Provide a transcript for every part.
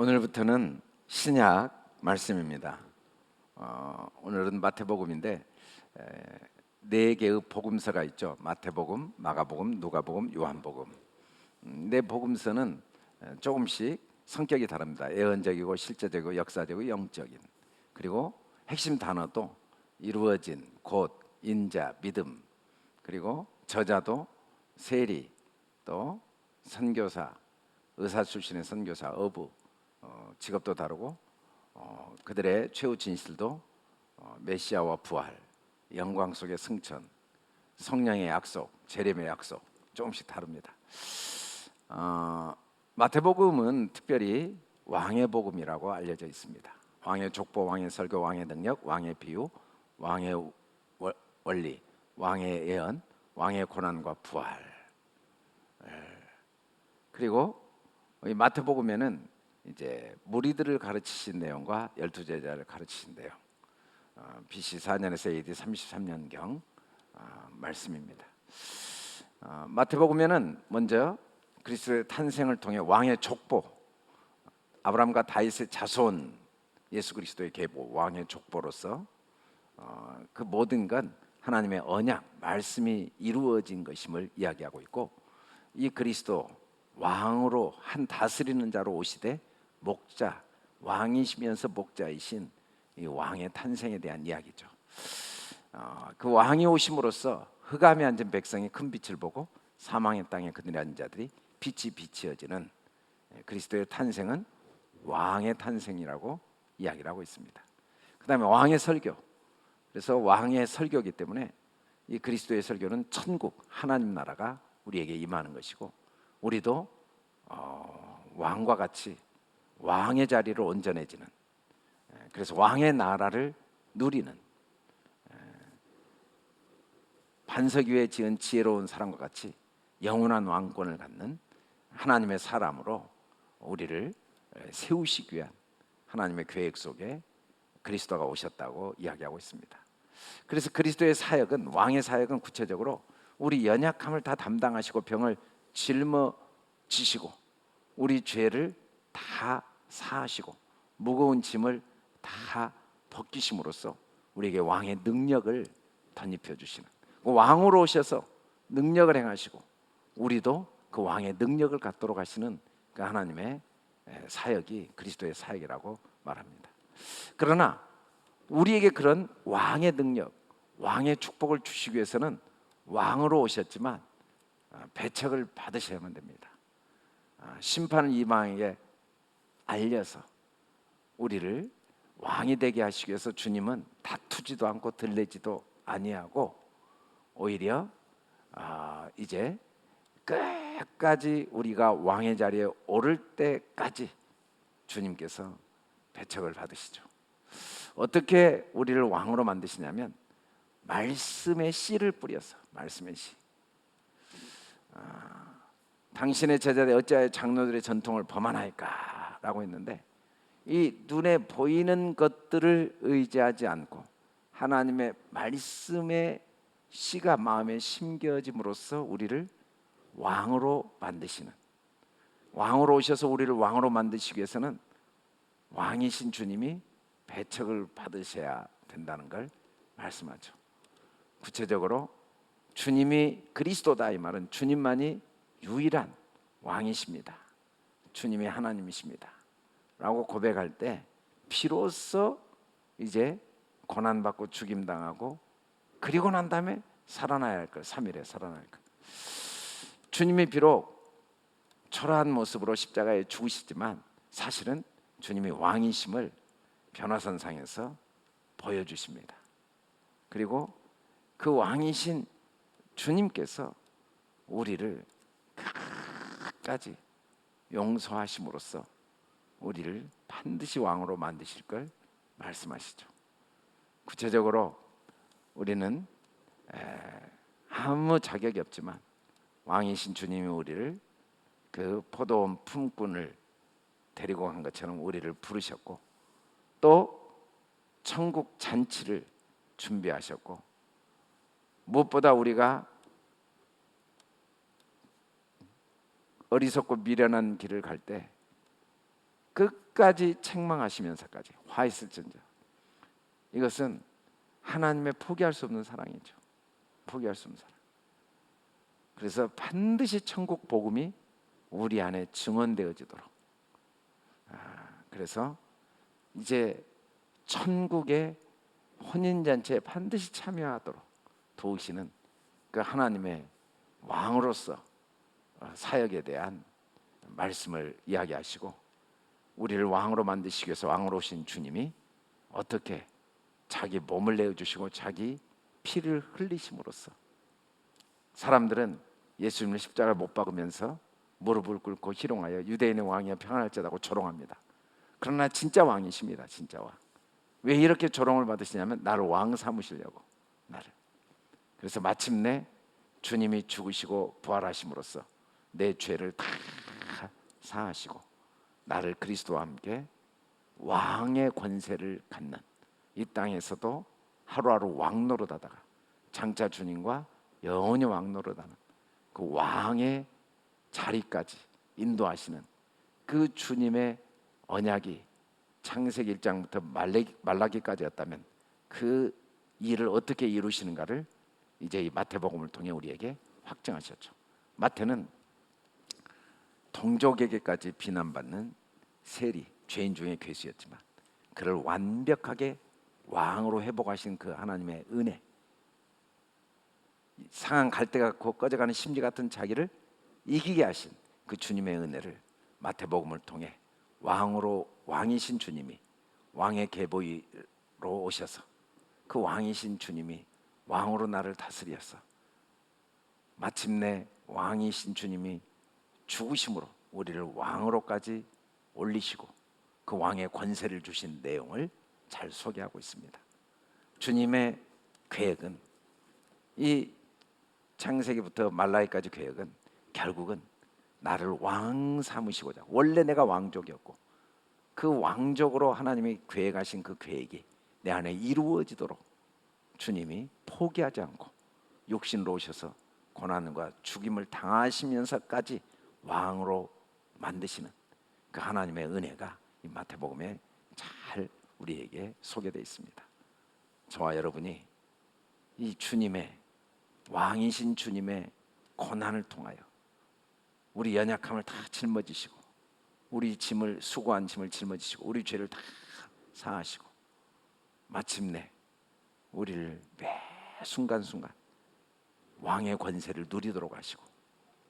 오늘부터는 신약 말씀입니다. 어, 오늘은 마태복음인데 에, 네 개의 복음서가 있죠. 마태복음, 마가복음, 누가복음, 요한복음. 음, 네 복음서는 에, 조금씩 성격이 다릅니다. 예언적이고 실제적이고 역사적이고 영적인. 그리고 핵심 단어도 이루어진, 곧, 인자, 믿음. 그리고 저자도 세리, 또 선교사, 의사 출신의 선교사, 어부. 어, 직업도 다르고 어, 그들의 최후 진실도 어, 메시아와 부활, 영광 속의 승천, 성령의 약속, 재림의 약속 조금씩 다릅니다. 어, 마태복음은 특별히 왕의 복음이라고 알려져 있습니다. 왕의 족보, 왕의 설교, 왕의 능력, 왕의 비유, 왕의 원리, 왕의 예언, 왕의 고난과 부활. 예. 그리고 이 마태복음에는 이제 무리들을 가르치신 내용과 열두 제자를 가르치신 내용. 어, BC 4년에서 AD 33년경 어, 말씀입니다. 어, 마태복음에는 먼저 그리스도의 탄생을 통해 왕의 족보, 아브라함과 다윗의 자손, 예수 그리스도의 계보, 왕의 족보로서 어, 그 모든 건 하나님의 언약, 말씀이 이루어진 것임을 이야기하고 있고 이 그리스도 왕으로 한 다스리는 자로 오시되 목자 왕이시면서 목자이신 이 왕의 탄생에 대한 이야기죠. 어, 그 왕이 오심으로써 흑암에 앉은 백성이 큰 빛을 보고 사망의 땅에 그들이 앉은 자들이 빛이 비치어지는 예, 그리스도의 탄생은 왕의 탄생이라고 이야기를 하고 있습니다. 그다음에 왕의 설교. 그래서 왕의 설교이기 때문에 이 그리스도의 설교는 천국 하나님 나라가 우리에게 임하는 것이고 우리도 어, 왕과 같이 왕의 자리로 온전해지는 예, 그래서 왕의 나라를 누리는 예, 반석 위에 지은 지혜로운 사람과 같이 영원한 왕권을 갖는 하나님의 사람으로 우리를 예, 세우시기 위한 하나님의 계획 속에 그리스도가 오셨다고 이야기하고 있습니다. 그래서 그리스도의 사역은 왕의 사역은 구체적으로 우리 연약함을 다 담당하시고 병을 짊어지시고 우리 죄를 다 사하시고 무거운 짐을 다 벗기심으로써 우리에게 왕의 능력을 덧입혀 주시는 그 왕으로 오셔서 능력을 행하시고 우리도 그 왕의 능력을 갖도록 하시는 그 하나님의 사역이 그리스도의 사역이라고 말합니다. 그러나 우리에게 그런 왕의 능력, 왕의 축복을 주시기 위해서는 왕으로 오셨지만 아, 배척을 받으셔야만 됩니다. 아, 심판을 이방에게 알려서 우리를 왕이 되게 하시기 위해서 주님은 다투지도 않고 들레지도 아니하고 오히려 아, 이제 끝까지 우리가 왕의 자리에 오를 때까지 주님께서 배척을 받으시죠. 어떻게 우리를 왕으로 만드시냐면 말씀의 씨를 뿌려서 말씀의 씨. 아, 당신의 제자들 어찌하여 장로들의 전통을 범하나이까? 라고 했는데 이 눈에 보이는 것들을 의지하지 않고 하나님의 말씀의 씨가 마음에 심겨짐으로써 우리를 왕으로 만드시는 왕으로 오셔서 우리를 왕으로 만드시기 위해서는 왕이신 주님이 배척을 받으셔야 된다는 걸 말씀하죠. 구체적으로 주님이 그리스도다 이 말은 주님만이 유일한 왕이십니다. 주님이 하나님이십니다. 라고 고백할 때 비로소 이제 고난 받고 죽임 당하고 그리고 난 다음에 살아나야 할 것, 3일에 살아날 것. 주님이 비록 초라한 모습으로 십자가에 죽으시지만 사실은 주님이 왕이심을 변화선상에서 보여주십니다. 그리고 그 왕이신 주님께서 우리를 끝까지 용서하심으로써 우리를 반드시 왕으로 만드실 걸 말씀하시죠. 구체적으로 우리는 아무 자격이 없지만 왕이신 주님이 우리를 그 포도원 품꾼을 데리고 간 것처럼 우리를 부르셨고 또 천국 잔치를 준비하셨고 무엇보다 우리가 어리석고 미련한 길을 갈 때 끝까지 책망하시면서까지 화 있을진저 이것은 하나님의 포기할 수 없는 사랑이죠. 포기할 수 없는 사랑. 그래서 반드시 천국 복음이 우리 안에 증언되어지도록. 아, 그래서 이제 천국의 혼인 잔치에 반드시 참여하도록 도우시는 그 하나님의 왕으로서 어, 사역에 대한 말씀을 이야기하시고 우리를 왕으로 만드시기 위해서 왕으로 오신 주님이 어떻게 자기 몸을 내어 주시고 자기 피를 흘리심으로써 사람들은 예수님을 십자가를 못 박으면서 무릎을 꿇고 희롱하여 유대인의 왕이여 평안할지다고 조롱합니다. 그러나 진짜 왕이십니다. 진짜 왕. 왜 이렇게 조롱을 받으시냐면 나를 왕 삼으시려고 나를. 그래서 마침내 주님이 죽으시고 부활하심으로써 내 죄를 다 사하시고 나를 그리스도와 함께 왕의 권세를 갖는 이 땅에서도 하루하루 왕노릇하다가 장차 주님과 영원히 왕노릇하는 그 왕의 자리까지 인도하시는 그 주님의 언약이 창세기 1장부터 말라기, 말라기까지였다면 그 일을 어떻게 이루시는가를 이제 이 마태복음을 통해 우리에게 확증하셨죠. 마태는 동족에게까지 비난받는 세리 죄인 중에 괴수였지만 그를 완벽하게 왕으로 회복하신 그 하나님의 은혜 상한 갈대가 곧 꺼져가는 심지 같은 자기를 이기게 하신 그 주님의 은혜를 마태복음을 통해 왕으로 왕이신 주님이 왕의 계보이로 오셔서 그 왕이신 주님이 왕으로 나를 다스려서 마침내 왕이신 주님이 죽으심으로 우리를 왕으로까지 올리시고 그 왕의 권세를 주신 내용을 잘 소개하고 있습니다. 주님의 계획은 이 창세기부터 말라기까지 계획은 결국은 나를 왕 삼으시고자 원래 내가 왕족이었고 그 왕족으로 하나님이 계획하신 그 계획이 내 안에 이루어지도록 주님이 포기하지 않고 육신으로 오셔서 고난과 죽임을 당하시면서까지 왕으로 만드시는 그 하나님의 은혜가 이 마태복음에 잘 우리에게 소개되어 있습니다. 저와 여러분이 이 주님의 왕이신 주님의 고난을 통하여 우리 연약함을 다 짊어지시고 우리 짐을 수고한 짐을 짊어지시고 우리 죄를 다 사하시고 마침내 우리를 매 순간순간 왕의 권세를 누리도록 하시고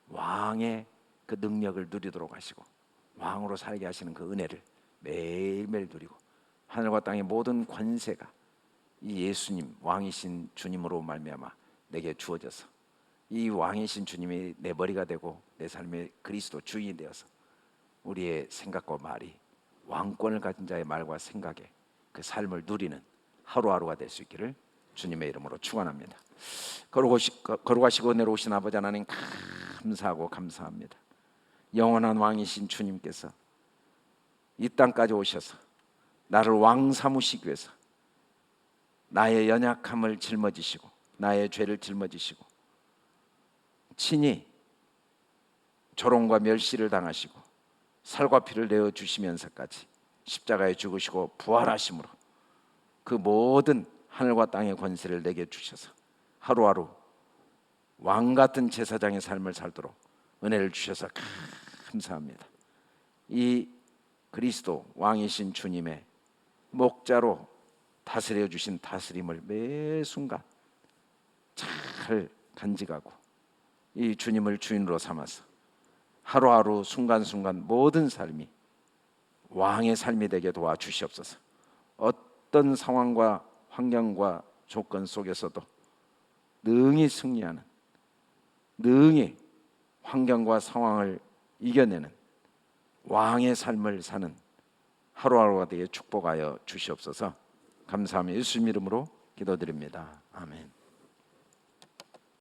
왕의 그 능력을 누리도록 하시고 왕으로 살게 하시는 그 은혜를 매일매일 누리고 하늘과 땅의 모든 권세가 이 예수님 왕이신 주님으로 말미암아 내게 주어져서 이 왕이신 주님이 내 머리가 되고 내 삶의 그리스도 주인이 되어서 우리의 생각과 말이 왕권을 가진 자의 말과 생각에 그 삶을 누리는 하루하루가 될 수 있기를 주님의 이름으로 축원합니다. 거룩하시고 내려오신 아버지 하나님 감사하고 감사합니다. 영원한 왕이신 주님께서 이 땅까지 오셔서 나를 왕 삼으시기 위해서 나의 연약함을 짊어지시고 나의 죄를 짊어지시고 친히 조롱과 멸시를 당하시고 살과 피를 내어 주시면서까지 십자가에 죽으시고 부활하심으로 그 모든 하늘과 땅의 권세를 내게 주셔서 하루하루 왕 같은 제사장의 삶을 살도록 은혜를 주셔서 감사합니다. 이 그리스도 왕이신 주님의 목자로 다스려 주신 다스림을 매 순간 잘 간직하고 이 주님을 주인으로 삼아서 하루하루 순간순간 모든 삶이 왕의 삶이 되게 도와주시옵소서. 어떤 상황과 환경과 조건 속에서도 능히 승리하는 능히 환경과 상황을 이겨내는 왕의 삶을 사는 하루하루가 되게 축복하여 주시옵소서. 감사하며 예수님 이름으로 기도드립니다. 아멘.